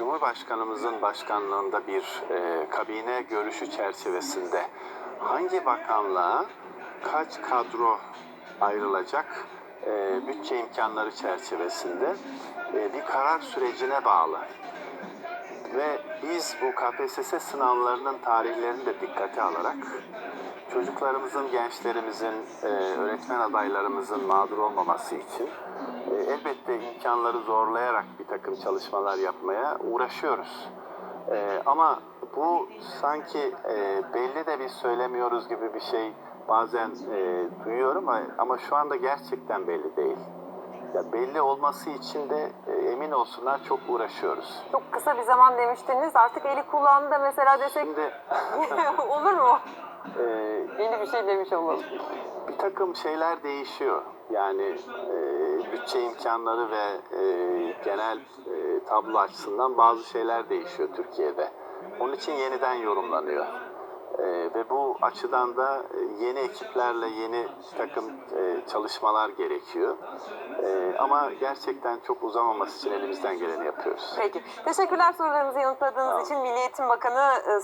Cumhurbaşkanımızın başkanlığında bir e, kabine görüşü çerçevesinde hangi bakanlığa kaç kadro ayrılacak e, bütçe imkanları çerçevesinde e, bir karar sürecine bağlı. Ve biz bu KPSS sınavlarının tarihlerini de dikkate alarak çocuklarımızın, gençlerimizin, e, öğretmen adaylarımızın mağdur olmaması için e, elbette imkanları zorlayarak bir takım çalışmalar yapmaya uğraşıyoruz. E, ama bu sanki belli de biz söylemiyoruz gibi bir şey bazen duyuyorum ama şu anda gerçekten belli değil. Ya belli olması için de e, emin olsunlar çok uğraşıyoruz. Çok kısa bir zaman demiştiniz. Artık eli kulağında mesela desek Şimdi olur mu? e, Yeni bir şey demiş olalım. bir takım şeyler değişiyor. Yani e, bütçe imkanları ve e, genel e, tablo açısından bazı şeyler değişiyor Türkiye'de. Onun için yeniden yorumlanıyor. E, ve bu açıdan da e, yeni ekiplerle yeni takım e, çalışmalar gerekiyor. E, ama gerçekten çok uzamaması için elimizden geleni yapıyoruz. Peki. Teşekkürler sorularımızı yanıtladığınız için. Milli Eğitim Bakanı e,